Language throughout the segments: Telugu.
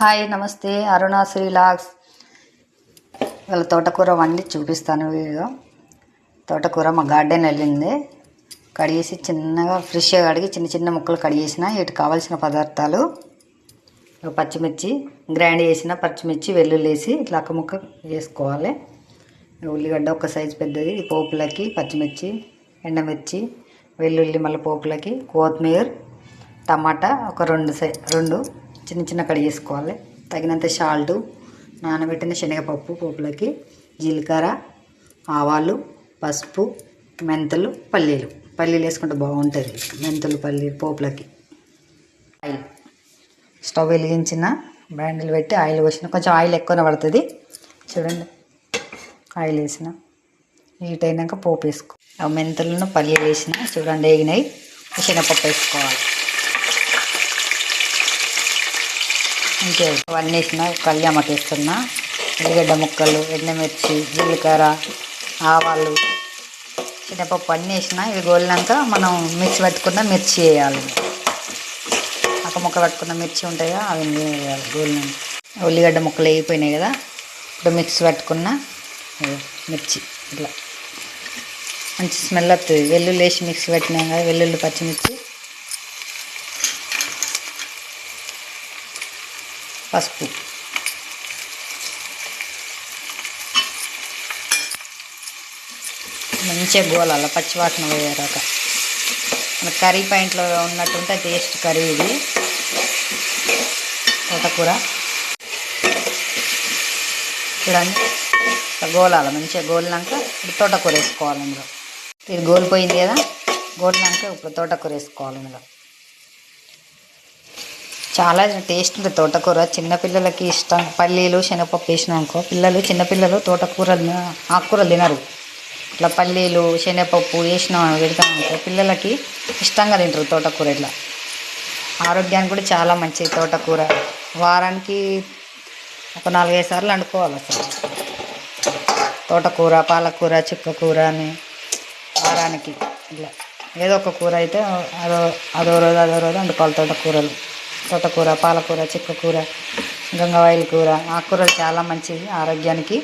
హాయ్ నమస్తే. అరుణాశ్రీ శ్రీలాక్స్. వాళ్ళ తోటకూర వండి చూపిస్తాను వీడియో. తోటకూర మా గార్డెన్ వెళ్ళింది. కడిగేసి చిన్నగా ఫ్రెష్గా కడిగి చిన్న చిన్న ముక్కలు కడిగేసిన వీటికి కావాల్సిన పదార్థాలు. పచ్చిమిర్చి గ్రైండ్ చేసిన పచ్చిమిర్చి వెల్లుల్లి వేసి ఇట్లా అక్క ముక్క వేసుకోవాలి. ఉల్లిగడ్డ ఒక సైజు పెద్దది పోపులకి పచ్చిమిర్చి ఎండమిర్చి వెల్లుల్లి మళ్ళీ పోపులకి కొత్తిమీర టమాటా ఒక రెండు సై రెండు చిన్న చిన్న కడిగేసుకోవాలి తగినంత సాల్టు నానబెట్టిన శనగపప్పు పోపులకి జీలకర్ర ఆవాలు పసుపు మెంతులు పల్లీలు. పల్లీలు వేసుకుంటే బాగుంటుంది. మెంతులు పల్లీలు పోపులకి. ఆయిల్. స్టవ్ వెలిగించిన బ్యాండిల్ పెట్టి ఆయిల్ పోసిన. కొంచెం ఆయిల్ ఎక్కువనే పడుతుంది. చూడండి. ఆయిల్ వేసిన. హీట్ అయినాక పోపు వేసుకో. ఆ మెంతులను పల్లీలు వేసిన. చూడండి వేగినాయి. శనగపప్పు వేసుకోవాలి. ఇంకే అవన్నీ వేసిన కళ్యామకి వేస్తున్నా ఉల్లిగడ్డ ముక్కలు ఎండమిర్చి జీలకర్ర ఆవాలు చిన్నపప్పు అన్నీ వేసిన ఇవి గోలినాక మనం మిర్చి పెట్టుకున్న మిర్చి వేయాలి. అక్క ముక్క పట్టుకున్న మిర్చి ఉంటాయా అవి వేయాలి గోలినాక. ఉల్లిగడ్డ ముక్కలు వేగిపోయినాయి కదా ఇప్పుడు మిక్స్ పట్టుకున్న మిర్చి ఇట్లా. మంచి స్మెల్ వస్తుంది. వెల్లుల్లి వేసి మిక్స్ పెట్టినాం కదా వెల్లుల్లి పచ్చిమిర్చి. పసుపు. మంచిగా గోలాల పచ్చివాసన పోయారాక మన కర్రీ పాయింట్లో ఉన్నట్టుంటే టేస్ట్ కర్రీ ఇది. తోటకూర. చూడండి. గోలాల మంచిగా గోలినాక ఇప్పుడు తోటకూర వేసుకోవాలి ఇందులో. ఇది గోలిపోయింది కదా? గోలినాక ఇప్పుడు తోటకూర వేసుకోవాలి ఇందులో. చాలా టేస్ట్ ఉంటుంది తోటకూర. చిన్నపిల్లలకి ఇష్టం. పల్లీలు శనగపప్పు వేసినాం అనుకో. పిల్లలు చిన్నపిల్లలు తోటకూర ఆకుకూరలు తినరు. ఇట్లా పల్లీలు శనగపప్పు వేసినాం పెడతాం అనుకో పిల్లలకి ఇష్టంగా తింటారు తోటకూర ఇట్లా. ఆరోగ్యానికి కూడా చాలా మంచిది తోటకూర. వారానికి ఒక నాలుగైదు సార్లు వండుకోవాలి అసలు. తోటకూర పాలకూర చుక్కకూర అని వారానికి ఇట్లా. ఏదో ఒక కూర అయితే అదో అదో రోజు అదో రోజు వండుకోవాలి తోటకూరలు. తోటకూర పాలకూర చిక్కకూర గంగవాయిల కూర. ఆకుకూరలు చాలా మంచిది ఆరోగ్యానికి.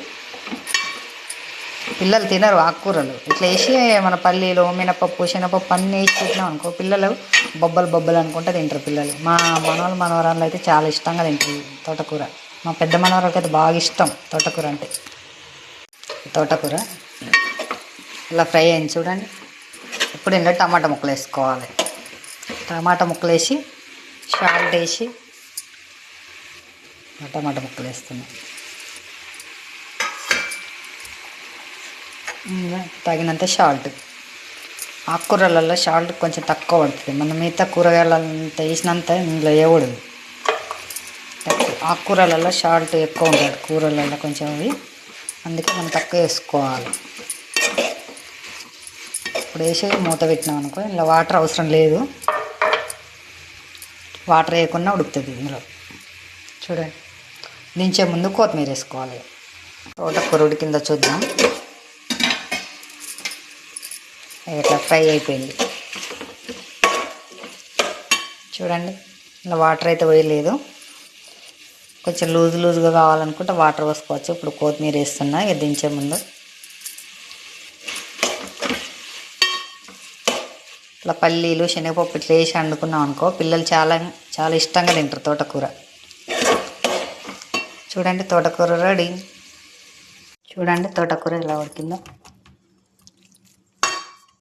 పిల్లలు తినరు ఆకుకూరలు. ఇట్లా వేసి మన పల్లీలు మినపప్పు శనగపప్పు అన్నీ వేసి పెట్టినాం అనుకో పిల్లలు బొబ్బలు బొబ్బలు అనుకుంటే తింటారు పిల్లలు. మా మనవాళ్ళు మనవరాళ్ళు అయితే చాలా ఇష్టంగా తింటారు తోటకూర. మా పెద్ద మనవరాలకి అయితే బాగా ఇష్టం తోటకూర అంటే. తోటకూర. ఇలా ఫ్రై అయింది చూడండి. ఇప్పుడు ఇందులో టమాటా ముక్కలు వేసుకోవాలి. టమాటా ముక్కలు వేసి సాల్ట్ వేసి టమాటా ముక్కలు వేస్తున్నాం. తగినంత సాల్ట్. ఆకుకూరలలో సాల్ట్ కొంచెం తక్కువ పడుతుంది. మనం మిగతా కూరగాయలంత వేసినంత ఇందులో వేయకూడదు. ఆకుకూరలలో సాల్ట్ ఎక్కువ ఉంటుంది. కూరలలో కొంచెం అవి. అందుకే మనం తక్కువ వేసుకోవాలి. ఇప్పుడు వేసి మూత పెట్టినాం అనుకో ఇలా వాటర్ అవసరం లేదు. వాటర్ వేయకుండా ఉడుకుతుంది ఇందులో. చూడండి. దించే ముందు కొత్తిమీర వేసుకోవాలి. తోటకూర ఉడికిందో చూద్దాం. ఇట్లా ఫ్రై అయిపోయింది. చూడండి. ఇలా వాటర్ అయితే వేయలేదు కొంచెం లూజ్ లూజ్గా కావాలనుకుంటే వాటర్ పోసుకోవచ్చు. ఇప్పుడు కొత్తిమీర వేస్తున్నా ఇక దించే ముందు. ఇట్లా పల్లీలు శనగపప్పు ఇట్లా వేసి వండుకున్నాం అనుకో పిల్లలు చాలా చాలా ఇష్టంగా తింటారు తోటకూర. చూడండి తోటకూర రెడీ. చూడండి తోటకూర ఎలా ఉడికిందో.